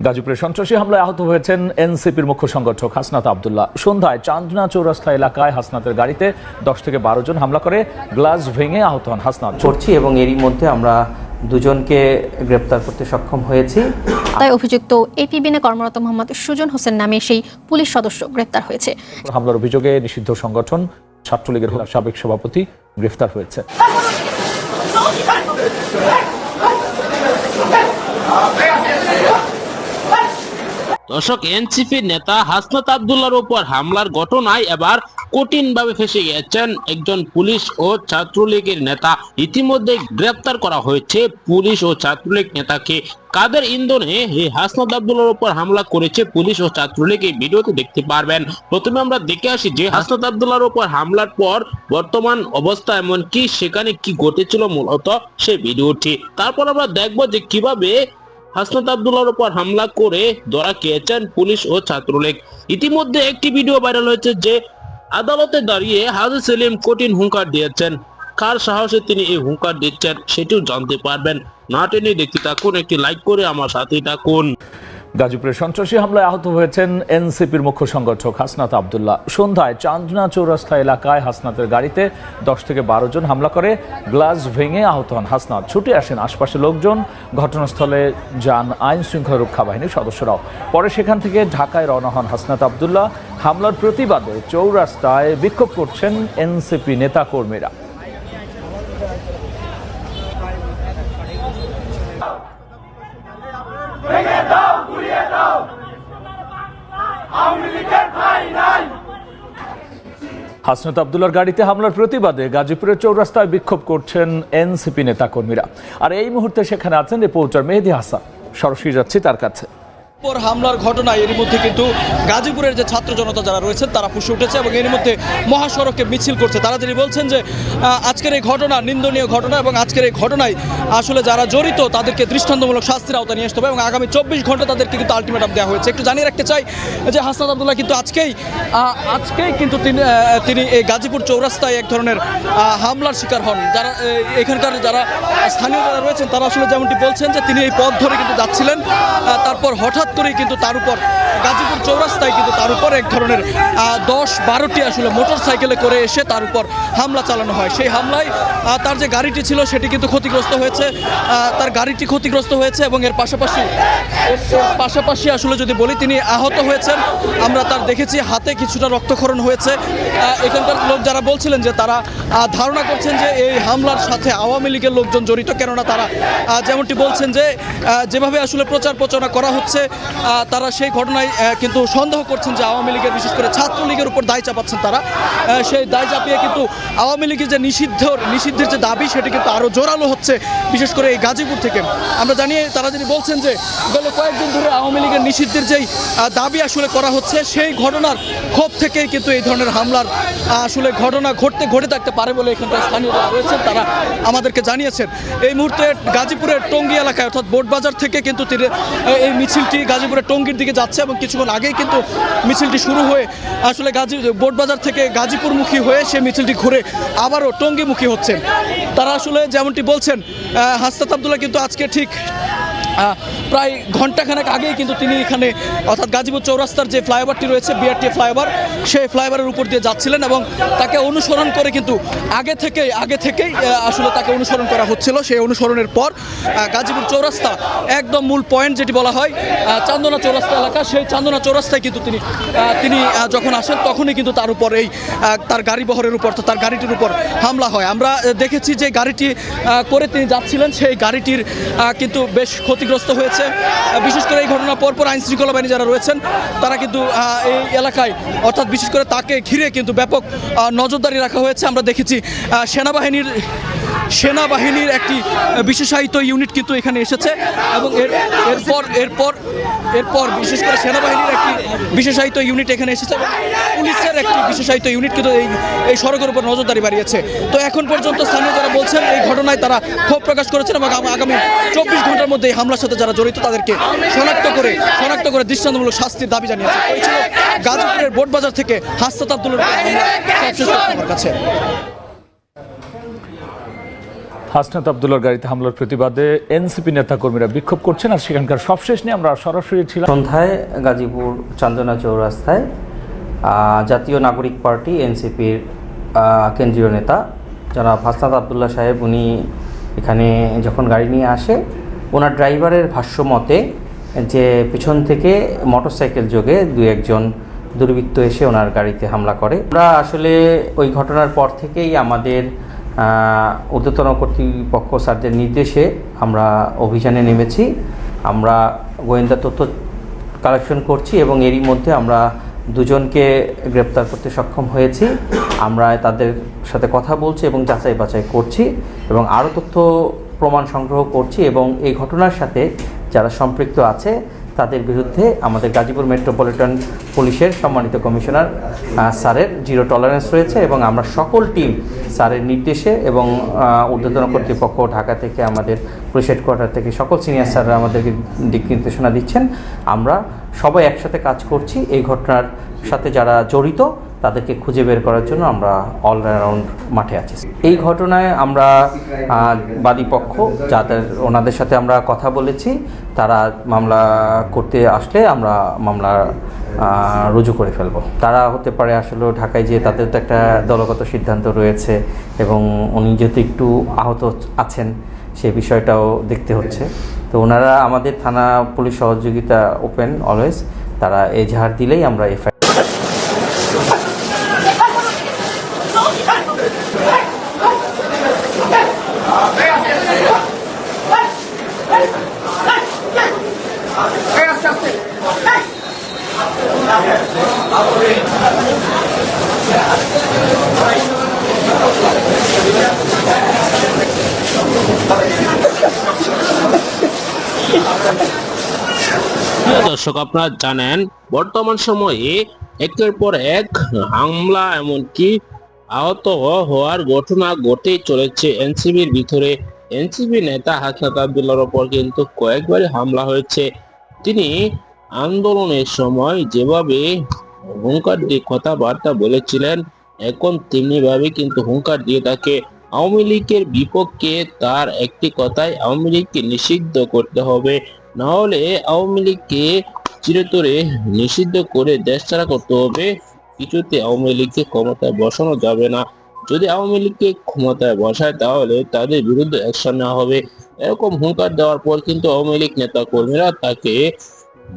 গাজীপুরে সন্ত্রাসী হামলায় আহত হয়েছেন এনসিপির মুখ্য সংগঠক হাসনাত আবদুল্লাহ সন্ধ্যায় চান্দনা চৌরাস্তা এলাকায় হাসনাতের গাড়িতে দশ থেকে বারো জন হামলা করে গ্লাস ভেঙে আহত হন হাসনাত করছি এবং এরই মধ্যে আমরা দুজনকে গ্রেপ্তার করতে সক্ষম হয়েছি তাই অভিযুক্ত এপিবিনে কর্মরত মোহাম্মদ সুজন হোসেন নামে সেই পুলিশ সদস্য গ্রেপ্তার হয়েছে হামলার অভিযোগে নিষিদ্ধ সংগঠন ছাত্রলীগের সাবেক সভাপতি গ্রেফতার হয়েছে দর্শক এনসিপি নেতা হাসনাত আবদুল্লাহর উপর হামলার ঘটনায় এবার কঠিনভাবে ফেসে গেছেন একজন পুলিশ ও ছাত্রলীগের নেতা। ইতিমধ্যে গ্রেপ্তার করা হয়েছে পুলিশ ও ছাত্রলীগ নেতাকে। কাদের ইন্ধনে হাসনাত আবদুল্লাহর উপর হামলা করেছে পুলিশ ও ছাত্রলীগ এই ভিডিওতে দেখতে পারবেন। প্রথমে আমরা দেখে আসি যে হাসনাত আবদুল্লাহর উপর হামলার পর বর্তমান অবস্থা এমন কি সেখানে কি ঘটেছিল মূলত সে ভিডিওটি। তারপর আমরা দেখব যে কীভাবে হাসনাত আবদুল্লার উপর হামলা করে ধরা খেয়েছেন পুলিশ ও ছাত্রলীগ। ইতিমধ্যে একটি ভিডিও ভাইরাল হয়েছে যে আদালতে দাঁড়িয়ে হাজি সেলিম কঠিন হুঙ্কার দিয়েছেন। কার সাহসে তিনি এই হুঙ্কার দিচ্ছেন সেটিও জানতে পারবেন। না টেনে দেখতে থাকুন, একটি লাইক করে আমার সাথে থাকুন। গাজীপুরে সন্ত্রাসী হামলায় আহত হয়েছেন এনসিপির মুখ্য সংগঠক হাসনাত আবদুল্লাহ। সন্ধ্যায় চান্দনা চৌরাস্তা এলাকায় হাসনাতের গাড়িতে দশ থেকে বারো জন হামলা করে গ্লাস ভেঙে আহত হন হাসনাত। ছুটে আসেন আশপাশের লোকজন, ঘটনাস্থলে যান আইন শৃঙ্খলা রক্ষা বাহিনীর সদস্যরাও। পরে সেখান থেকে ঢাকায় রওনা হন হাসনাত আবদুল্লাহ। হামলার প্রতিবাদে চৌরাস্তায় বিক্ষোভ করছেন এনসিপি নেতাকর্মীরা। হাসনাত আবদুল্লার গাড়িতে হামলার প্রতিবাদে গাজীপুরের চৌরাস্তায় বিক্ষোভ করছেন এনসিপি নেতাকর্মীরা। আর এই মুহূর্তে সেখানে আছেন রিপোর্টার মেহেদি হাসান। সরাসরি যাচ্ছি তার কাছে। পর হামলার ঘটনা এর মধ্যে কিন্তু গাজীপুরের যে ছাত্র জনতা যারা রয়েছেন, তারা ফুসে উঠেছে এবং এর মধ্যে মহাসড়কে মিছিল করছে। তারা যিনি বলছেন যে আজকের এই ঘটনা নিন্দনীয় ঘটনা এবং আজকের এই ঘটনায় আসলে যারা জড়িত, তাদেরকে দৃষ্টান্তমূলক শাস্তির আওতা নিয়ে আসতে হবে এবং আগামী চব্বিশ ঘণ্টা তাদেরকে কিন্তু আলটিমেটাম দেওয়া হয়েছে। একটু জানিয়ে রাখতে চাই যে, হাসনাত আবদুল্লাহ কিন্তু আজকেই আজকেই কিন্তু তিনি এই গাজীপুর চৌরাস্তায় এক ধরনের হামলার শিকার হন। যারা এখানকার যারা স্থানীয় যারা রয়েছেন, তারা আসলে যেমনটি বলছেন যে, তিনি এই পথ ধরে কিন্তু যাচ্ছিলেন। তারপর হঠাৎ করেই কিন্তু তার উপর, গাজীপুর চৌরাস্তায় কিন্তু তার উপর এক ধরনের দশ বারোটি আসলে মোটর সাইকেলে করে এসে তার উপর হামলা চালানো হয়। সেই হামলায় তার যে গাড়িটি ছিল সেটি কিন্তু ক্ষতিগ্রস্ত হয়েছে তার গাড়িটি ক্ষতিগ্রস্ত হয়েছে এবং এর পাশাপাশি পাশাপাশি আসলে যদি বলি, তিনি আহত হয়েছেন। আমরা তার দেখেছি, হাতে কিছুটা রক্তক্ষরণ হয়েছে। এখানকার লোক যারা বলছিলেন যে তারা ধারণা করছেন যে এই হামলার সাথে আওয়ামী লীগের লোকজন জড়িত, কেননা তারা যেমনটি বলছেন যে যেভাবে আসলে প্রচার প্রচারণা করা হচ্ছে তারা সেই ঘটনায় কিন্তু সন্দেহ করছেন যে আওয়ামী লীগের বিশেষ করে ছাত্রলীগের উপর দায় চাপাচ্ছেন তারা। সেই দায় চাপিয়ে কিন্তু আওয়ামী লীগের যে নিষিদ্ধ, নিষিদ্ধের যে দাবি, সেটি কিন্তু আরও জোরালো হচ্ছে, বিশেষ করে এই গাজীপুর থেকে। আমরা জানি, তারা যিনি বলছেন যে গেল কয়েকদিন ধরে আওয়ামী লীগের নিষিদ্ধের যেই দাবি আসলে করা হচ্ছে, সেই ঘটনার ক্ষোভ থেকেই কিন্তু এই ধরনের হামলার আসলে ঘটনা ঘটতে, ঘটে থাকতে পারে বলে এখানকার স্থানীয় রয়েছেন, তারা আমাদেরকে জানিয়েছেন। এই মুহূর্তে গাজীপুরের টঙ্গী এলাকায়, অর্থাৎ বোটবাজার থেকে কিন্তু তিনি এই মিছিলটি গাজীপুরের টঙ্গির দিকে যাচ্ছে এবং কিছুক্ষণ আগেই কিন্তু মিছিলটি শুরু হয়ে আসলে গাজী বোটবাজার থেকে গাজীপুরমুখী হয়ে সে মিছিলটি ঘুরে আবারও টঙ্গীমুখী হচ্ছে। তারা আসলে যেমনটি বলছেন আহ, হাসনাত আবদুল্লাহ কিন্তু আজকে ঠিক প্রায় ঘন্টাখানেক আগেই কিন্তু তিনি এখানে, অর্থাৎ গাজীপুর চৌরাস্তার যে ফ্লাইওভারটি রয়েছে, বিআরটি ফ্লাইওভার, সেই ফ্লাইওভারের উপর দিয়ে যাচ্ছিলেন এবং তাকে অনুসরণ করে কিন্তু আগে থেকেই আগে থেকেই আসলে তাকে অনুসরণ করা হচ্ছিল। সেই অনুসরণের পর গাজীপুর চৌরাস্তা একদম মূল পয়েন্ট যেটি বলা হয় চান্দনা চৌরাস্তা এলাকা। সেই চান্দনা চৌরাস্তায় কিন্তু তিনি তিনি যখন আসেন, তখনই কিন্তু তার উপর এই তার গাড়ি বহরের উপর তার গাড়িটির উপর হামলা হয়। আমরা দেখেছি যে গাড়িটি করে তিনি যাচ্ছিলেন। সেই গাড়িটির কিন্তু বেশ ক্ষতিগ্রস্ত হয়েছে। বিশেষ করে এই ঘটনার পরপর আইন শৃঙ্খলা বাহিনী যারা রয়েছেন, তারা কিন্তু এই এলাকায়, অর্থাৎ বিশেষ করে তাকে ঘিরে কিন্তু ব্যাপক নজরদারি রাখা হয়েছে। আমরা দেখেছি সেনাবাহিনীর সেনাবাহিনীর একটি বিশেষায়িত ইউনিট কিন্তু এখানে এসেছে এবং এর, এরপর এরপর এরপর বিশেষ করে সেনাবাহিনীর একটি বিশেষায়িত ইউনিট এখানে এসেছে এবং পুলিশের একটি বিশেষায়িত ইউনিট কিন্তু এই এই সড়কের উপর নজরদারি বাড়িয়েছে। তো এখন পর্যন্ত স্থানীয় যারা বলছেন, এই ঘটনায় তারা ক্ষোভ প্রকাশ করেছেন এবং আগামী- চব্বিশ ঘণ্টার মধ্যে এই হামলার সাথে যারা জড়িত, তাদেরকে শনাক্ত করে শনাক্ত করে দৃষ্টান্তমূলক শাস্তির দাবি জানিয়েছে। গাজীপুরের বোটবাজার থেকে তথ্য আমার কাছে। হাসনাত আবদুল্লার গাড়িতে হামলার প্রতিবাদে এনসিপি নেতাকর্মীরা বিক্ষোভ করছেন আর সেখানকার সবশেষ নিয়ে আমরা সরাসরি ছিলাম। সন্ধ্যায় গাজীপুর চান্দনা চৌরাস্তায় জাতীয় নাগরিক পার্টি এনসিপির কেন্দ্রীয় নেতা জনাব হাসনাত আবদুল্লাহ সাহেব, উনি এখানে যখন গাড়ি নিয়ে আসে, ওনার ড্রাইভারের ভাষ্য মতে যে পিছন থেকে মোটরসাইকেল যোগে দু একজন দুর্বৃত্ত এসে ওনার গাড়িতে হামলা করে। আমরা আসলে ওই ঘটনার পর থেকেই আমাদের ঊর্ধ্বতন কর্তৃপক্ষ স্যারদের নির্দেশে আমরা অভিযানে নেমেছি। আমরা গোয়েন্দা তথ্য কালেকশন করছি এবং এরই মধ্যে আমরা দুজনকে গ্রেপ্তার করতে সক্ষম হয়েছি। আমরা তাদের সাথে কথা বলছি এবং যাচাই বাছাই করছি এবং আরও তথ্য প্রমাণ সংগ্রহ করছি এবং এই ঘটনার সাথে যারা সম্পৃক্ত আছে তাদের বিরুদ্ধে আমাদের গাজীপুর মেট্রোপলিটন পুলিশের সম্মানিত কমিশনার স্যারের জিরো টলারেন্স রয়েছে এবং আমরা সকল টিম স্যারের নির্দেশে এবং উদ্বোধন ঊর্ধ্বতন কর্তৃপক্ষ ঢাকা থেকে আমাদের পুলিশ হেডকোয়ার্টার থেকে সকল সিনিয়র স্যাররা আমাদেরকে দিক নির্দেশনা দিচ্ছেন। আমরা সবাই একসাথে কাজ করছি। এই ঘটনার সাথে যারা জড়িত তাদেরকে খুঁজে বের করার জন্য আমরা অল মাঠে আছি। এই ঘটনায় আমরা আহ, বাদী পক্ষ যাদের ওনাদের সাথে আমরা কথা বলেছি তারা মামলা করতে আসলে আমরা মামলা রুজু করে ফেলব। তারা হতে পারে আসলে ঢাকায় যে তাদের তো একটা দলগত সিদ্ধান্ত রয়েছে এবং উনি যেহেতু একটু আহত আছেন সে বিষয়টাও দেখতে হচ্ছে। তো ওনারা আমাদের থানা পুলিশ সহযোগিতা ওপেন অলওয়েজ তারা এজাহার দিলেই আমরা এফআই দর্শক আপনারা জানেন বর্তমান সময়ে একের পর এক হামলা এমনকি আহত হওয়ার ঘটনা ঘটেই চলেছে এনসিবির ভিতরে। এনসিবি নেতা হাসনাত আবদুল্লাহর ওপর কিন্তু কয়েকবারই হামলা হয়েছে। তিনি আন্দোলনের সময় যেভাবে হুঙ্কার দিয়ে কথাবার্তা বলেছিলেন, এখন তেমনি ভাবে কিন্তু হুঙ্কার দিয়ে তাকে আওয়ামী লীগের বিপক্ষে তার একটি কথায় আওয়ামী লীগকে নিষিদ্ধ করতে হবে। না হলে আওয়ামী লীগকে চিরতরে নিষিদ্ধ করে দেশ ছাড়া করতে হবে। কিছুতে আওয়ামী লীগকে ক্ষমতায় বসানো যাবে না। যদি আওয়ামী লীগকে ক্ষমতায় বসায় তাহলে তাদের বিরুদ্ধে অ্যাকশন নেওয়া হবে। এরকম হুঙ্কার দেওয়ার পর কিন্তু আওয়ামী লীগ নেতা কর্মীরা তাকে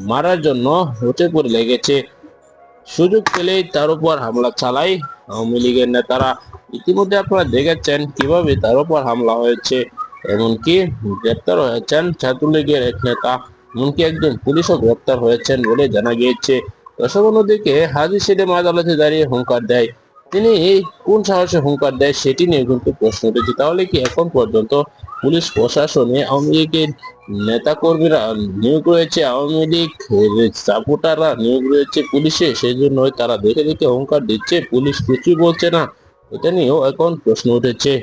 মারার জন্য হতে পড়ে লেগেছে। সুযোগ পেলেই তার উপর হামলা চালায় আওয়ামী লীগের নেতারা। ইতিমধ্যে আপনারা দেখেছেন কীভাবে তার উপর হামলা হয়েছে। এমনকি গ্রেপ্তার হয়েছেন ছাত্রলীগের এক নেতা, এমনকি একজন পুলিশও গ্রেপ্তার হয়েছেন বলে জানা গিয়েছে। দর্শক অন্যদিকে হাজির সিডেম আদালতে দাঁড়িয়ে হুঙ্কার দেয়। তিনি এই কোন সাহসে হুঙ্কার দেয় সেটি নিয়ে কিন্তু প্রশ্ন উঠেছে। তাহলে কি এখন পর্যন্ত পুলিশ, প্রশাসনে, আওয়ামী লীগের নেতা কর্মীরা নিয়োগ রয়েছে? আওয়ামী লীগ সাপোর্টাররা নিয়োগ রয়েছে পুলিশে? সেই জন্যই তারা দেখে দেখে হুঙ্কার দিচ্ছে। পুলিশ কিছুই বলছে না। এটা নিয়েও এখন প্রশ্ন উঠেছে।